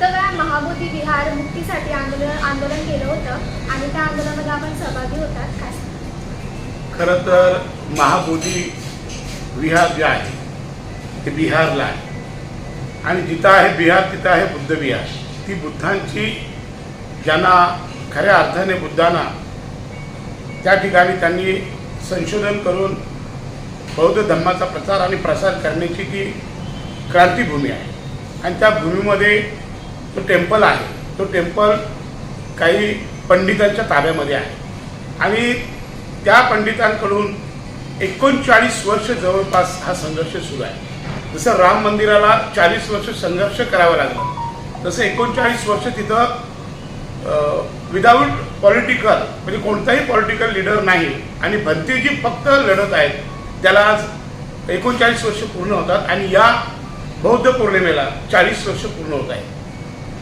बुद्धगया महाबोधी विहार मुक्तीसाठी आंदोलन आंदोलन केलं होतं आणि त्या आंदोलनामध्ये आपण सहभागी होतात काय? खरं तर महाबोधी विहार जे आहे ते बिहारला आहे. आणि जिथं आहे बिहार तिथं आहे बुद्ध विहार. ती बुद्धांची ज्यांना खऱ्या अर्थाने बुद्धांना त्या ठिकाणी त्यांनी संशोधन करून बौद्ध धर्माचा प्रचार आणि प्रसार करण्याची ती क्रांतीभूमी आहे. आणि त्या भूमीमध्ये तो टेम्पल आहे. तो टेम्पल काही पंडितांच्या ताब्यामध्ये आहे. आणि त्या पंडितांकडून एकोणचाळीस वर्ष जवळपास हा संघर्ष सुरू आहे. जसं राम मंदिराला चाळीस वर्ष संघर्ष करावा लागला तसं एकोणचाळीस वर्ष तिथं विदाऊट पॉलिटिकल म्हणजे कोणताही पॉलिटिकल लिडर नाही. आणि भंतेजी फक्त लढत आहेत. त्याला आज एकोणचाळीस वर्ष पूर्ण होतात आणि या बौद्ध पौर्णिमेला चाळीस वर्ष पूर्ण होत आहे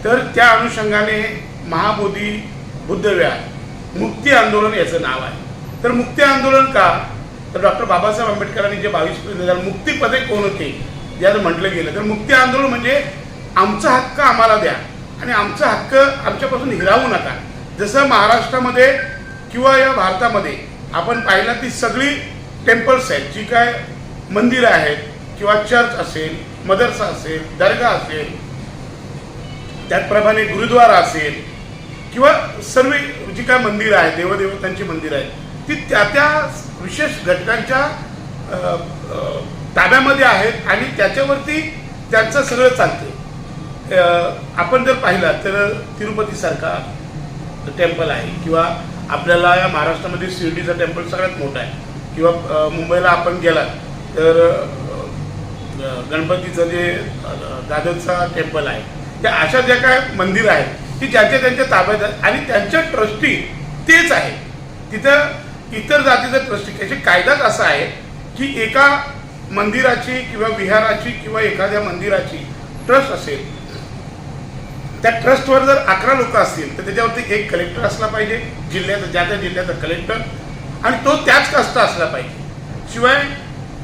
तर त्या अनुषंगाने महाबोधी बुद्धविहार मुक्ती आंदोलन याचं नाव आहे. तर मुक्ती आंदोलन का? तर डॉक्टर बाबासाहेब आंबेडकरांनी जे बावीस मुक्तीपदे कोण होते? याचं म्हटलं गेलं. तर मुक्ती आंदोलन म्हणजे आमचा हक्क आम्हाला द्या आणि आमचा हक्क आमच्यापासून हिरावू नका. जसं महाराष्ट्रामध्ये किंवा या भारतामध्ये आपण पाहिलं ती सगळी टेम्पल्स आहेत. जी काय मंदिरं आहेत किंवा चर्च असेल मदरसा असेल दर्गा असेल त्याचप्रमाणे गुरुद्वारा असेल किंवा सर्व जी काय मंदिरं आहेत देवदेवतांची मंदिरं आहेत ती त्या त्या विशेष घटकांच्या ताब्यामध्ये आहेत आणि त्याच्यावरती त्यांचं सगळं चालते आपण जर पाहिलं तर तिरुपतीसारखा टेम्पल आहे किंवा आपल्याला या महाराष्ट्रामध्ये शिर्डीचं टेम्पल सगळ्यात मोठं आहे किंवा मुंबईला आपण गेलात तर गणपतीचं जे दादरचा टेम्पल आहे त्या अशा ज्या काय मंदिरं आहेत ती ज्यांच्या त्यांच्या ताब्यात आहेत आणि त्यांच्या ट्रस्टी तेच आहे. तिथं इतर जातीचं ट्रस्टी त्याचे कायदाच असा आहे की एका मंदिराची किंवा विहाराची किंवा एखाद्या मंदिराची ट्रस्ट असेल. त्या ट्रस्टवर जर अकरा लोक असतील तर त्याच्यावरती एक कलेक्टर असला पाहिजे जिल्ह्याचा ज्या त्या जिल्ह्याचा कलेक्टर आणि तो त्याच कास्टचा असला पाहिजे. शिवाय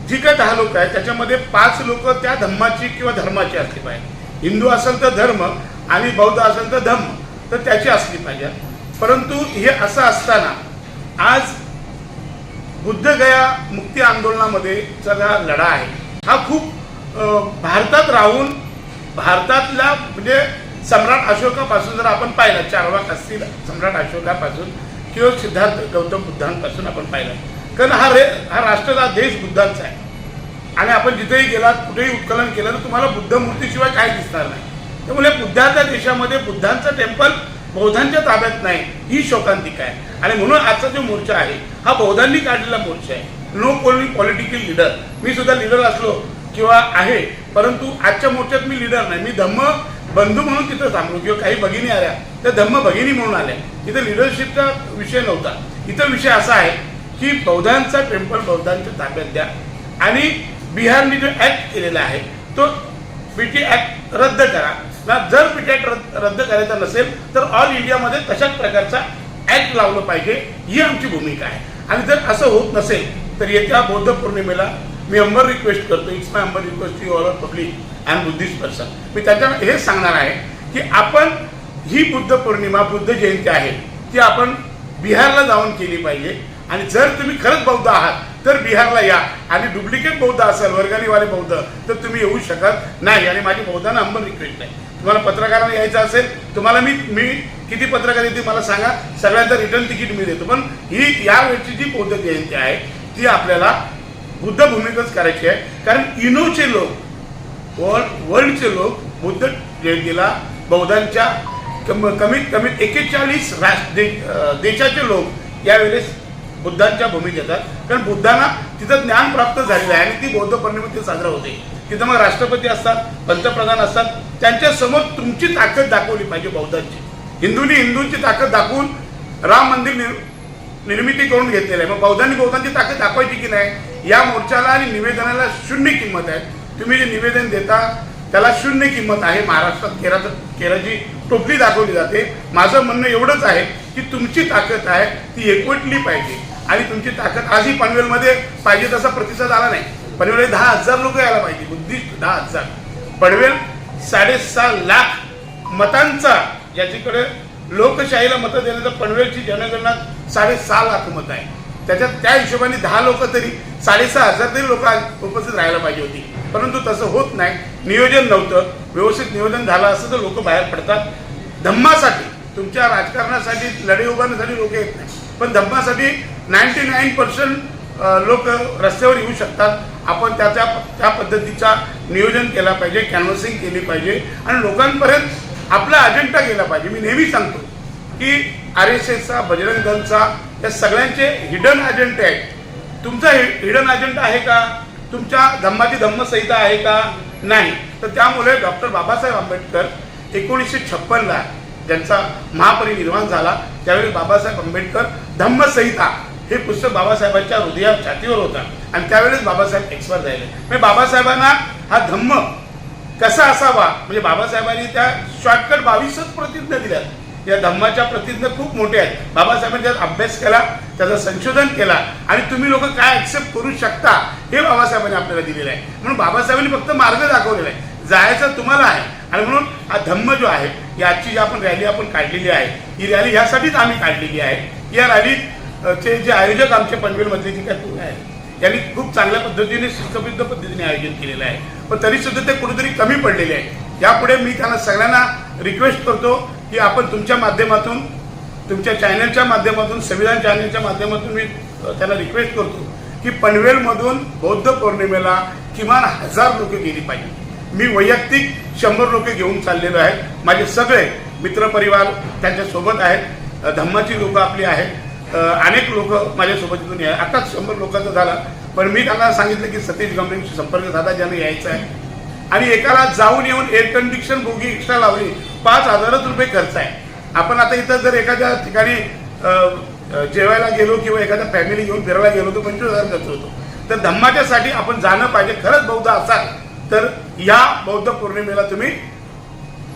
जी काय दहा लोक आहेत त्याच्यामध्ये पाच लोक त्या धम्माची किंवा धर्माची असली पाहिजे. हिंदू असेल तर धर्म आणि बौद्ध असेल तर धम्म तर त्याची असली पाहिजे. परंतु हे असं असताना आज बुद्धगया मुक्ती आंदोलनामध्ये सगळा लढा आहे. हा खूप भारतात राहून भारतातल्या म्हणजे सम्राट अशोकापासून जर आपण पाहिलं चारवाक असतील सम्राट अशोकापासून किंवा सिद्धार्थ गौतम बुद्धांपासून आपण पाहिलं. कारण हा रे हा राष्ट्राचा देश बुद्धांचा आहे. आणि आपण जिथेही गेलात कुठेही उत्कलन केलं तर तुम्हाला बुद्ध मूर्तीशिवाय काय दिसणार नाही. त्यामुळे बुद्धाच्या देशामध्ये बुद्धांचं टेम्पल बौद्धांच्या ताब्यात नाही ही शोकांतिका आहे. आणि म्हणून आजचा जो मोर्चा आहे हा बौद्धांनी काढलेला मोर्चा आहे. नो कोणी पॉलिटिकल लिडर मी सुद्धा लिडर असलो किंवा आहे परंतु आजच्या मोर्चात मी लिडर नाही. मी धम्म बंधू म्हणून तिथं थांबलो किंवा काही भगिनी आल्या त्या धम्म भगिनी म्हणून आल्या. इथं लिडरशिपचा विषय नव्हता. इथं विषय असा आहे की बौद्धांचा टेम्पल बौद्धांच्या ताब्यात द्या. आणि बिहारने जो ॲक्ट केलेला आहे. तो पीटी ॲक्ट रद्द करा. ना जर पीटी टी रद्द रद्द करायचा नसेल तर ऑल इंडियामध्ये तशाच प्रकारचा ॲक्ट लावलं पाहिजे. ही आमची भूमिका आहे. आणि जर असं होत नसेल तर येत्या बौद्ध पौर्णिमेला मी अंबर रिक्वेस्ट करतो. It's my humble request to all public and Buddhist person मी त्याच्या हेच सांगणार आहे की आपण ही बुद्ध पौर्णिमा बुद्ध जयंती आहे ती आपण बिहारला जाऊन केली पाहिजे. आणि जर तुम्ही खरंच बौद्ध आहात तर बिहारला या. आणि डुप्लिकेट बौद्ध असेल वर्गणीवाले बौद्ध तर तुम्ही येऊ शकत नाही. आणि माझी बौद्धांना अंबर रिक्वेस्ट आहे तुम्हाला पत्रकारांना यायचं असेल तुम्हाला मी मी किती पत्रकार येते मला सांगा. सगळ्यांचं रिटर्न तिकीट मी देतो. पण ही या वेळची जी बौद्ध जयंती आहे ती आपल्याला बुद्ध भूमिकाच करायची आहे. कारण इनोचे लोक वर्ल्ड वर्ल्डचे लोक बुद्ध जयंतीला बौद्धांच्या कम कमीत कमीत एकेचाळीस राष्ट्र दे देशाचे लोक यावेळेस बुद्धांच्या भूमीत येतात कारण बुद्धांना तिथं ज्ञान प्राप्त झालेलं आहे आणि ती बौद्ध पौर्णिमा साजरा होते. तिथं मग राष्ट्रपती असतात पंतप्रधान असतात. त्यांच्यासमोर तुमची ताकद दाखवली पाहिजे बौद्धांची. हिंदूंनी हिंदूंची ताकद दाखवून राम मंदिर निर् निर्मिती करून घेतलेलं आहे. मग बौद्धांनी बौद्धांची ताकद दाखवायची की नाही? या मोर्चाला आणि निवेदनाला शून्य किंमत आहे. तुम्ही जे निवेदन देता त्याला शून्य किंमत आहे. महाराष्ट्रात केरा केराची टोपली दाखवली जाते. माझं म्हणणं एवढंच आहे की तुमची ताकद आहे ती एकवटली पाहिजे. आणि तुमची ताकद आजही पनवेलमध्ये पाहिजे तसा प्रतिसाद आला नाही. पनवेल दहा हजार लोक यायला पाहिजे. बुद्धिस्ट दहा हजार. पनवेल साडेसहा लाख मतांचा ज्याच्याकडे लोकशाहीला मतं देण्याचा पनवेलची जनगणना साडेसहा लाख मत आहे. त्याच्यात त्या हिशोबाने दहा लोक तरी साडेसहा हजार तरी लोक उपस्थित राहायला पाहिजे होती. परंतु तसं होत नाही. नियोजन नव्हतं. व्यवस्थित नियोजन झालं असं तर लोक बाहेर पडतात. धम्मासाठी तुमच्या राजकारणासाठी लढे उभारण्यासाठी लोक येत नाही पण धम्मासाठी नाईन्टी नाईन पर्सेंट लोक रस्त्यावर येऊ शकतात. आपण त्याच्या त्या पद्धतीचा नियोजन केला पाहिजे कॅनव्हसिंग केली पाहिजे. आणि लोकांपर्यंत आपला अजेंडा गेला पाहिजे. मी नेहमी सांगतो की आर एस एसचा बजरंग दलचा या सगळ्यांचे हिडन अजेंडे आहेत. तुमचा हिडन अजेंडा आहे का? तुमच्या धम्माची धम्मसंहिता आहे का? नाही. तर त्यामुळे डॉक्टर बाबासाहेब आंबेडकर एकोणीसशे छप्पनला ज्यांचा महापरिनिर्वाण झाला त्यावेळी बाबासाहेब आंबेडकर धम्मसंहिता हे पुस्तक बाबासाहेबांच्या हृदया छातीवर होतं. आणि त्यावेळेस बाबासाहेब एक्सपायर झाले म्हणजे बाबासाहेबांना हा धम्म कसा असावा? म्हणजे बाबासाहेबांनी त्या शॉर्टकट बावीसच प्रतिज्ञा दिल्यात या धम्माच्या प्रतिज्ञा खूप मोठ्या आहेत. बाबासाहेबांनी त्यात अभ्यास केला त्याचं संशोधन केला आणि तुम्ही लोक काय ऍक्सेप्ट करू शकता हे बाबासाहेबांनी आपल्याला दिलेलं आहे. म्हणून बाबासाहेबांनी फक्त मार्ग दाखवलेला आहे. जायचं तुम्हाला आहे. आणि म्हणून हा धम्म जो आहे ही आजची जी आपण रॅली आपण काढलेली आहे ही रॅली यासाठीच आम्ही काढलेली आहे. या रॅलीत चे जे आयोजक आमचे पनवेलमधले जे काय पोरं आहेत त्यांनी खूप चांगल्या पद्धतीने शिस्तबद्ध पद्धतीने आयोजन केलेलं आहे. पण तरी सुद्धा ते कुठेतरी कमी पडलेले आहे यापुढे मी त्यांना सगळ्यांना रिक्वेस्ट करतो की आपण तुमच्या माध्यमातून तुमच्या चॅनलच्या माध्यमातून संविधान चॅनलच्या माध्यमातून मी त्यांना रिक्वेस्ट करतो की पनवेलमधून बौद्ध पौर्णिमेला किमान हजार लोक गेली पाहिजे. मी वैयक्तिक शंभर लोक घेऊन चाललेलो आहे. माझे सगळे मित्रपरिवार त्यांच्यासोबत आहेत. धम्माची लोक आपली आहेत. अनेक लोक माझ्यासोबत इथून आहे आताच शंभर लोकांचा झाला. पण मी त्यांना सांगितलं की सतीश गंभीरशी संपर्क साधा ज्यांना यायचा आहे. आणि एकाला जाऊन येऊन एअर कंडिशन बोगी एक्स्ट्रा लावली. पाच हजारच रुपये खर्च आहे. आपण आता इथं जर एखाद्या ठिकाणी जेवायला गेलो किंवा एखाद्या फॅमिली घेऊन फिरायला गेलो तर पंचवीस हजार खर्च होतो. तर धम्माच्यासाठी आपण जाणं पाहिजे. खरंच बहुधा असाल तर या बौद्ध पौर्णिमेला तुम्ही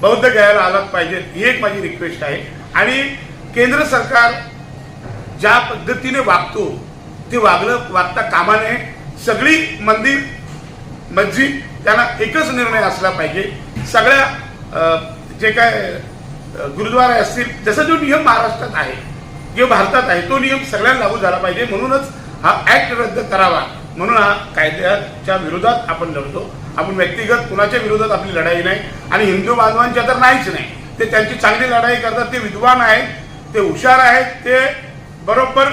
बौद्ध घ्यायला आलात पाहिजे ही एक माझी रिक्वेस्ट आहे. आणि केंद्र सरकार ज्या पद्धतीने वागतो ते वागलं वागता कामा नये सगळी मंदिर मस्जिद त्यांना एकच निर्णय असला पाहिजे. सगळ्या जे काय गुरुद्वारा गुरुद्वारे असतील जसा जो नियम महाराष्ट्रात आहे जो भारतात आहे तो नियम सगळ्यांना लागू झाला पाहिजे. म्हणूनच हा ऍक्ट रद्द करावा. म्हणून हा कायद्याच्या विरोधात आपण लढतो. आपण व्यक्तिगत कुणाच्या विरोधात आपली लढाई नाही आणि हिंदू बांधवांच्या तर नाहीच नाही. ते त्यांची चांगली लढाई करतात ते विद्वान आहेत ते हुशार आहेत ते बरोबर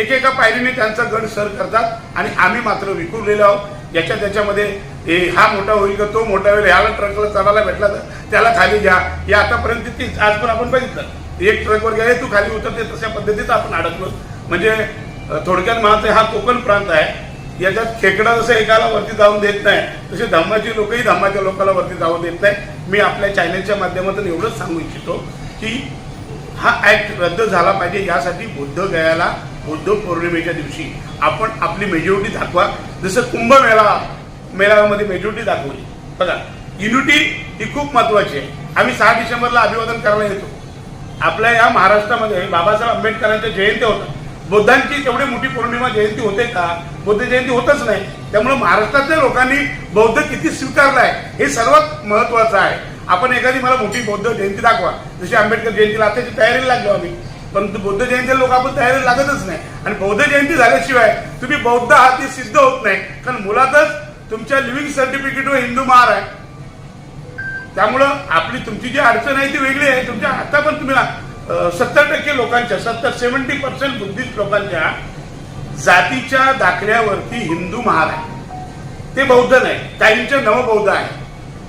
एकेका पायरीने त्यांचा गड सर करतात आणि आम्ही मात्र विखुरलेलो आहोत. याच्या त्याच्यामध्ये हे हा मोठा होईल का तो मोठा होईल ह्याला ट्रकला चढायला भेटला तर त्याला खाली घ्या. हे आतापर्यंत तीच आज पण आपण बघितलं. एक ट्रकवर गेले तू खाली उतरते तशा पद्धतीत आपण अडकलो. म्हणजे थोडक्यात म्हणायचं हा कोकण प्रांत आहे. याच्यात खेकडा जसं एकाला वरती जाऊन देत नाही तसे धम्माची लोकही धम्माच्या लोकाला वरती जाऊन देत नाही. मी आपल्या चॅनलच्या माध्यमातून एवढंच सांगू इच्छितो की हा ऍक्ट रद्द झाला पाहिजे यासाठी बुद्ध गयाला बुद्ध पौर्णिमेच्या दिवशी आपण आपली मेजॉरिटी दाखवा. जसं कुंभमेळा मेळाव्यामध्ये मेजॉरिटी दाखवली. बघा युनिटी ही खूप महत्वाची आहे. आम्ही सहा डिसेंबरला अभिवादन करायला येतो. आपल्या या महाराष्ट्रामध्ये बाबासाहेब आंबेडकरांच्या जयंती होतात. बुद्धांची तेवढी मोठी पौर्णिमा जयंती होते का? बुद्ध जयंती होतच नाही. त्यामुळे महाराष्ट्रातल्या लोकांनी बौद्ध किती स्वीकारलाय हे सर्वात महत्वाचं आहे. आपण एखादी मला मोठी बौद्ध जयंती दाखवा. जशी आंबेडकर जयंतीला आताची तयारीला लागलो आम्ही. परंतु बौद्ध जयंतीला लोक आपण तयारीला लागतच नाही. आणि बौद्ध जयंती झाल्याशिवाय तुम्ही बौद्ध आहात ते सिद्ध होत नाही. कारण मुलातच तुमच्या लिव्हिंग सर्टिफिकेटवर हिंदू महार आहे. त्यामुळं आपली तुमची जी अडचण आहे ती वेगळी आहे. तुमच्या आता पण तुम्ही सत्तर टक्के लोकांच्या सत्तर सेव्हन्टी पर्सेंट बुद्धिस्ट लोकांच्या जातीच्या दाखल्यावरती हिंदू महाल आहे ते बौद्ध नाही काहींचे नवबौद्ध आहे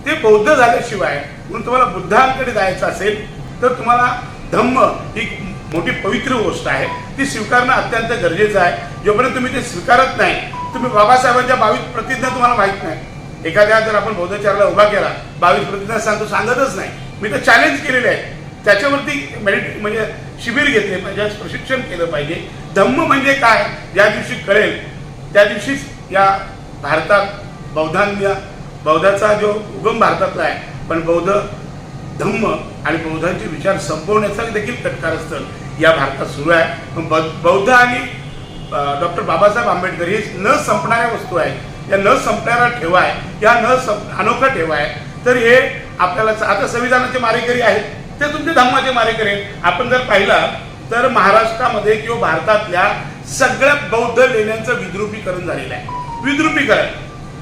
ते बौद्ध झाल्याशिवाय म्हणून तुम्हाला बुद्धांकडे जायचं असेल तर तुम्हाला धम्म ही मोठी पवित्र गोष्ट आहे. ती स्वीकारणं अत्यंत गरजेचं आहे. जोपर्यंत तुम्ही ते स्वीकारत नाही तुम्ही बाबासाहेबांच्या बावीस प्रतिज्ञा तुम्हाला माहीत नाही. एखाद्या जर आपण बौद्धचाराला उभा केला बावीस प्रतिज्ञा सांगतो सांगतच नाही. मी तर चॅलेंज केलेले आहे. त्याच्यावरती मेडिट म्हणजे शिबिर घेतले पाहिजे प्रशिक्षण केलं पाहिजे. धम्म म्हणजे काय? ज्या दिवशी कळेल त्या दिवशीच या भारतात बौद्धांना बौद्धाचा जो उगम भारतातला आहे पण बौद्ध धम्म आणि बौद्धांचे विचार संपवण्याचा देखील कटकारस्थळ या भारतात सुरू आहे. पण बौद्ध आणि डॉक्टर बाबासाहेब आंबेडकर ही न संपणाऱ्या वस्तू आहेत. या न संपणारा ठेवा आहे. या न संप अनोखा ठेवा आहे. तर हे आपल्याला आता संविधानाचे मारेकरी आहेत. ते तुमचे धम्माचे मारेकरी आहेत. आपण जर पाहिला तर महाराष्ट्रामध्ये किंवा भारतातल्या सगळ्या बौद्ध लेण्यांचं विद्रुपीकरण झालेलं आहे. विद्रुपीकरण.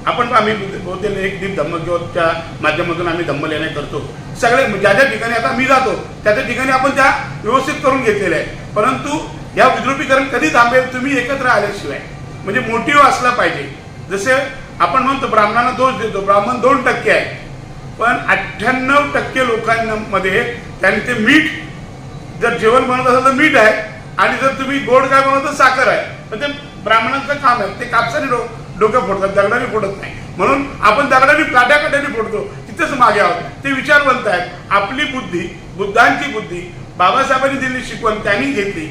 आपण आम्ही बौद्ध एक दीप धम्म किंवा माध्यमातून आम्ही धम्म लेण्या करतो. सगळे म्हणजे ज्या ज्या ठिकाणी आता मी जातो त्या त्या ठिकाणी आपण त्या व्यवस्थित करून घेतलेल्या आहे. परंतु या विद्रुपीकरण कधी थांबेल तुम्ही एकत्र आल्याशिवाय. म्हणजे मोटिव्ह असला पाहिजे. जसे आपण म्हणतो ब्राह्मणांना दोष देतो. ब्राह्मण दोन टक्के आहे पण अठ्ठ्याण्णव टक्के लोकांमध्ये त्यांनी ते मीठ जर जेवण बनवत असेल तर मीठ आहे आणि जर तुम्ही गोड काय बनवत तर साखर आहे. पण ते ब्राह्मणांचं काम आहे ते कापसाने डो डोकं फोडतात दगडाने फोडत नाही. म्हणून आपण दगडाने काट्याकाट्याने फोडतो तिथेच मागे आहोत. ते विचारवंत आहेत. आपली बुद्धी बुद्धांची बुद्धी बाबासाहेबांनी दिलेली शिकवण त्यांनी घेतली.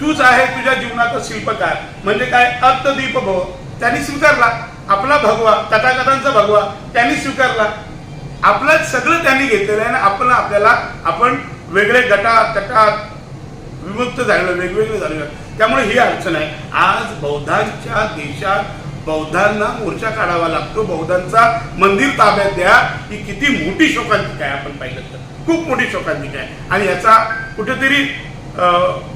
तूच आहे तुझ्या जीवनाचा शिल्पकार. म्हणजे काय? अर्थदीप भव. त्यांनी स्वीकारला. आपला भगवा तथाकथांचा भगवा त्यांनी स्वीकारला. आपलं सगळं त्यांनी घेतलेलं आहे आणि आपलं आपल्याला आपण वेगळे गटात तटात विमुक्त झालेलं वेगवेगळे झालेलं त्यामुळे ही अडचण आहे. आज बौद्धांच्या देशात बौद्धांना मोर्चा काढावा लागतो. बौद्धांचा मंदिर ताब्यात द्या. ही किती मोठी शोकांतिका आहे आपण पाहिलं तर. खूप मोठी शोकांतिका आहे. आणि याचा कुठेतरी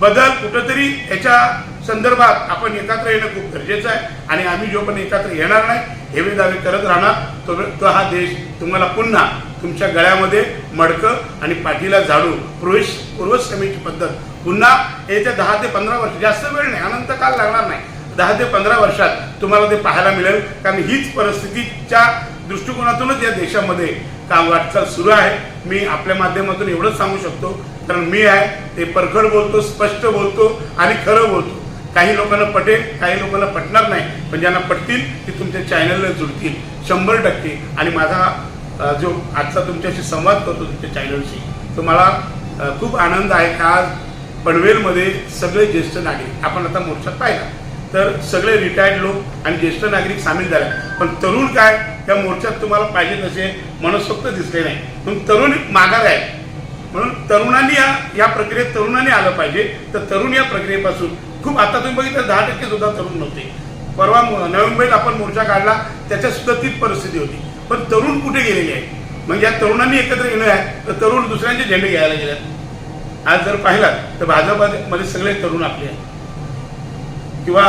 बदल कुठेतरी याच्या संदर्भात आपण एकत्र येणं खूप गरजेचं आहे. आणि आम्ही जो पण एकत्र येणार नाही हेवे दावे करत राहणार. तो तो हा देश तुम्हाला पुन्हा तुमच्या गळ्यामध्ये मडकं आणि पाठीला झाडू प्रवेश पूर्वश्रमीची पद्धत. पुन्हा येत्या दहा ते पंधरा वर्ष जास्त वेळ नाही अनंत काल लागणार नाही. दहा ते पंधरा वर्षात तुम्हाला ते पाहायला मिळेल कारण हीच परिस्थितीच्या दृष्टिकोनातूनच या देशामध्ये काम वाटचाल सुरू आहे. मी आपल्या माध्यमातून एवढंच सांगू शकतो कारण मी आहे ते परखड बोलतो स्पष्ट बोलतो आणि खरं बोलतो. काही लोकांना पटेल काही लोकांना पटणार नाही पण ज्यांना पटतील ते तुमच्या चॅनलला जुळतील शंभर टक्के. आणि माझा जो आजचा तुमच्याशी संवाद करतो तुमच्या चॅनलशी तो मला खूप आनंद आहे. का आज पनवेलमध्ये सगळे ज्येष्ठ नागरिक आपण आता मोर्चात पाहिला तर सगळे रिटायर्ड लोक आणि ज्येष्ठ नागरिक सामील झाले. पण तरुण काय त्या मोर्चात तुम्हाला पाहिजे तसे मनसोक्त दिसले नाही. म्हणून तरुण माघार आहे. म्हणून तरुणांनी या या प्रक्रियेत तरुणांनी आलं पाहिजे. तर तरुण या प्रक्रियेपासून खूप आता तुम्ही बघितलं दहा टक्के सुद्धा तरुण नव्हते. परवा मु- नवी मुंबईत आपण मोर्चा काढला त्याच्यात सुद्धा तीच परिस्थिती होती. पण तरुण कुठे गेलेले आहे म्हणजे या तरुणांनी एकत्र येणं आहे तर तरुण दुसऱ्यांचे झेंडे घ्यायला गेल्यात आज जर पाहिलात तर भाजपमध्ये सगळे तरुण आपले आहेत. किंवा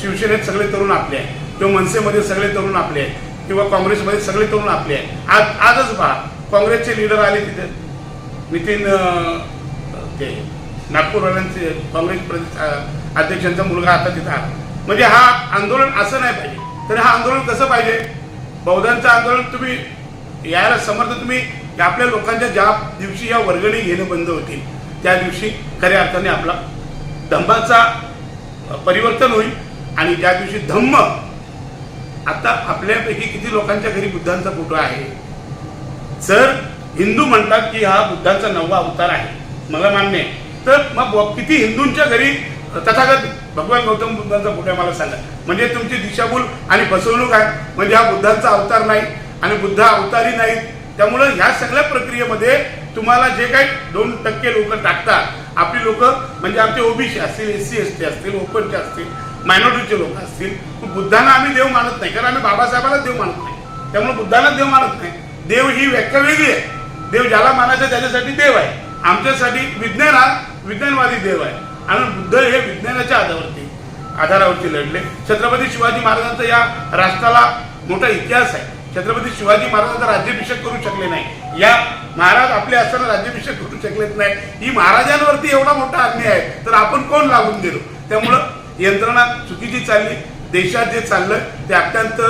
शिवसेनेत सगळे तरुण आपले आहेत. किंवा मनसेमध्ये सगळे तरुण आपले आहेत. किंवा काँग्रेसमध्ये सगळे तरुण आपले आहेत. आज आजच पहा काँग्रेसचे लीडर आले तिथे. नितीन ते नागपूरवाल्यांचे काँग्रेस प्रदेश अध्यक्षांचा मुलगा आता तिथं म्हणजे हा आंदोलन असं नाही पाहिजे. तर हा आंदोलन कसं पाहिजे? बौद्धांचं आंदोलन तुम्ही यायला समर्थ तुम्ही आपल्या लोकांच्या ज्या दिवशी या वर्गणी घेणं बंद होतील त्या दिवशी खऱ्या अर्थाने आपला धम्माचा परिवर्तन होईल आणि ज्या दिवशी धम्म आता आपल्यापैकी किती लोकांच्या घरी बुद्धांचा फोटो आहे? जर हिंदू म्हणतात की हा बुद्धांचा नववा अवतार आहे मला मान्य आहे. तर मग ब- किती हिंदूंच्या घरी तथागत भगवान गौतम बुद्धांचा फोटो आहे मला सांगा. म्हणजे तुमची दिशाभूल आणि फसवणूक आहे. म्हणजे हा बुद्धांचा अवतार नाही आणि बुद्ध अवतारी नाहीत. त्यामुळं ह्या सगळ्या प्रक्रियेमध्ये तुम्हाला जे काही दोन टक्के लोक टाकतात आपली लोक म्हणजे आमचे ओबीसी असतील एस सी एस टी असतील ओपनचे असतील मायनॉरिटीचे लोक असतील बुद्धांना आम्ही देव मानत नाही. कारण आम्ही बाबासाहेबांना देव मानत नाही. त्यामुळे बुद्धांना देव मानत नाही. देव ही व्याख्या वेगळी आहे. देव ज्याला मानायचं त्याच्यासाठी देव आहे. आमच्यासाठी विज्ञान हा विज्ञानवादी देव आहे. आणि बुद्ध हे विज्ञानाच्या आधारावरती आधारावरती लढले. छत्रपती शिवाजी महाराजांचा या राष्ट्राला मोठा इतिहास आहे. छत्रपती शिवाजी महाराजांचा राज्याभिषेक करू शकले नाही. या महाराज आपले असताना राज्याभिषेक करू शकलेच नाही. ही महाराजांवरती एवढा मोठा अन्याय आहे तर आपण कोण लागून गेलो? त्यामुळं यंत्रणा चुकीची चालली देशात जे चाललं ते अत्यंत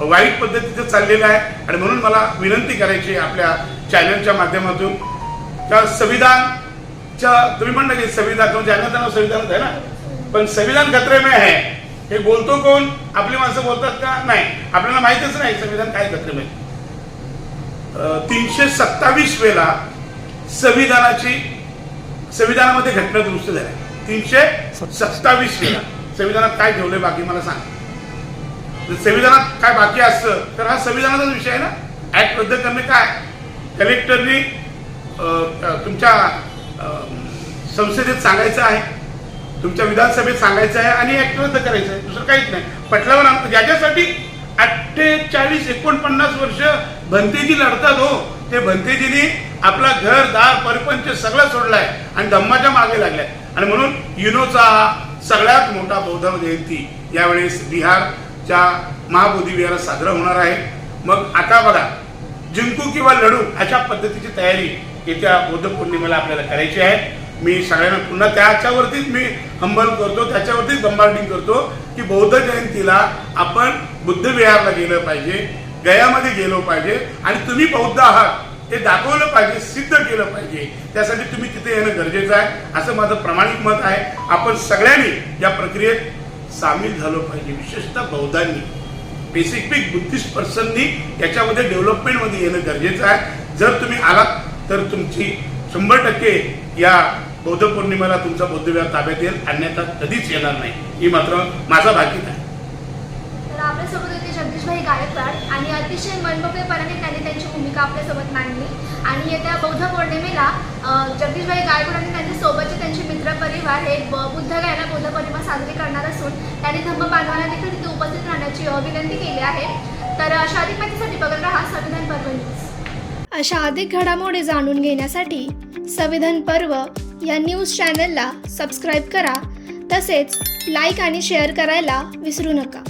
वाईट पद्धतीचं चाललेलं आहे. आणि म्हणून मला विनंती करायची आपल्या चॅनलच्या माध्यमातून. त्या संविधानच्या तुम्ही म्हणता की संविधान तुमच्या चॅनलचं नाव संविधानच आहे ना? पण संविधान खतरे आहे. हे बोलतो कोण? आपली माणसं बोलतात का? नाही. आपल्याला माहितच नाही संविधान काय खतरे तीनशे सत्तावीस वेळा संविधानाची संविधानामध्ये घटना दुरुस्त झाल्या. तीनशे सत्तावीस वेळा संविधानात काय ठेवलंय बाकी मला सांग. संविधानात काय बाकी असतं तर हा संविधानाचाच विषय आहे ना? ऍक्ट रद्द करणे काय? कलेक्टरनी अं, तुमच्या अं, संसदेत सांगायचं आहे. तुमच्या विधानसभेत सांगायचं आहे आणि ऍक्ट रद्द करायचं आहे. दुसरं काहीच नाही. पटल्यावर आम- ज्याच्यासाठी अठ्ठेचाळीस एकोणपन्नास वर्ष भंतेजी लढतात हो. ते भंतेजीनी आपला घर दार परपंच सगळं सोडलाय आणि धम्माच्या मागे लागलाय. आणि म्हणून युनोचा हा सगळ्यात मोठा बौद्ध जयंती यावेळेस बिहारच्या महाबोधी विहारात साजरा होणार आहे. मग आता बघा जिंकू किंवा लढू अशा पद्धतीची तयारी येत्या बौद्ध पौर्णिमेला आपल्याला करायची आहे. मी सगळ्यांना पुन्हा त्याच्यावरतीच मी हंबल करतो त्याच्यावरतीच बंबार्डिंग करतो की बौद्ध जयंतीला आपण बुद्ध विहारला गेलं पाहिजे गयामध्ये गेलो पाहिजे आणि तुम्ही बौद्ध आहात ते दाखवलं पाहिजे सिद्ध केलं पाहिजे. त्यासाठी तुम्ही तिथे येणं गरजेचं आहे. असं माझं प्रामाणिक मत आहे. आपण सगळ्यांनी या प्रक्रियेत सामील झालो पाहिजे. विशेषतः बौद्धांनी. बेसिक बुद्धिस्ट पर्सननी याच्यामध्ये डेव्हलपमेंटमध्ये येणं गरजेचं आहे. जर तुम्ही आलात तर तुमची शंभर टक्के या बौद्ध पौर्णिमेला तुमचा बौद्ध विहार ताब्यात येईल अन्यथा कधीच येणार नाही. ही मात्र माझा भाकीत आहे. तर आपल्यासोबत होते जगदीशभाई गायकवाड आणि अतिशय मनमोकळेपणाने त्यांनी त्यांची भूमिका आपल्यासोबत मांडली. आणि येत्या बौद्ध पौर्णिमेला जगदीशभाई गायकवाड आणि त्यांच्या सोबतचे त्यांचे मित्रपरिवार हे ब- बुद्ध गायला बौद्ध पौर्णिमा साजरी करणार असून त्यांनी धम्म बांधवांना देखील तिथे उपस्थित राहण्याची अं, विनंती केली आहे. तर अशा अधिक माहितीसाठी बघत राहा संविधान पर्व न्यूज अशा अधिक घडामोडी जाणून घेण्यासाठी संविधान पर्व या न्यूज चॅनलला सबस्क्राईब करा. तसेच लाईक आणि शेअर करायला विसरू नका.